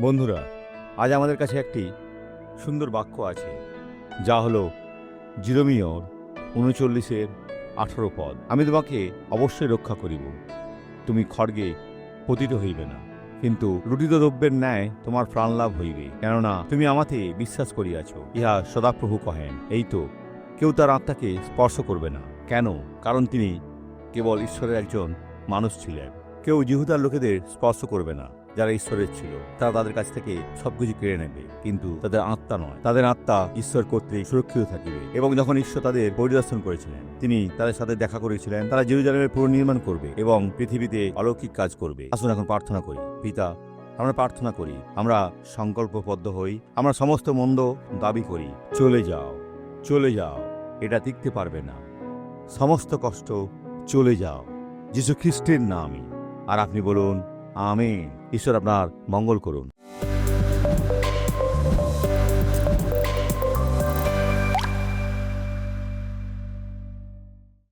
বন্ধুরা, আজ আমাদের কাছে একটি সুন্দর বাক্য আছে, যা হলো জিরোমিয়র উনচল্লিশের আঠারো পদ। আমি তোমাকে অবশ্যই রক্ষা করিব, তুমি খড়গে পতিত হইবে না। কিন্তু লুটিত দ্রব্যের ন্যায় তোমার প্রাণ লাভ হইবে, কেননা তুমি আমাতে বিশ্বাস করিয়াছ, ইহা সদাপ্রভু কহেন, এই তো কেউ তার আত্মাকে স্পর্শ করবে না। কেন? কারণ তিনি কেবল ঈশ্বরের একজন মানুষ ছিলেন। কেউ জিহুদার লোকেদের স্পর্শ করবে না। যারা ঈশ্বরের ছিল, তারা তাদের কাছ থেকে সবকিছু কেড়ে নেবে। কিন্তু তাদের আত্মা নয়। তাদের আত্মা ঈশ্বর কর্তৃক সুরক্ষিত থাকিবে। এবং যখন ঈশ্বর তাদের পরিদর্শন করেছিলেন, তিনি তাদের সাথে দেখা করেছিলেন, তারা জেরুজালেমের পুনর্নির্মাণ করবে এবং পৃথিবীতে অলৌকিক কাজ করবে। আসুন এখন প্রার্থনা করি। পিতা, আমরা প্রার্থনা করি, আমরা সংকল্পবদ্ধ হই, আমরা সমস্ত মন্দ দাবি করি। চলে যাও চলে যাও, এটা টিকতে পারবে না। সমস্ত কষ্ট চলে যাও যিশু খ্রিস্টের নামে। আর আপনি বলুন আমেন। ঈশ্বর আপনার মঙ্গল করুন।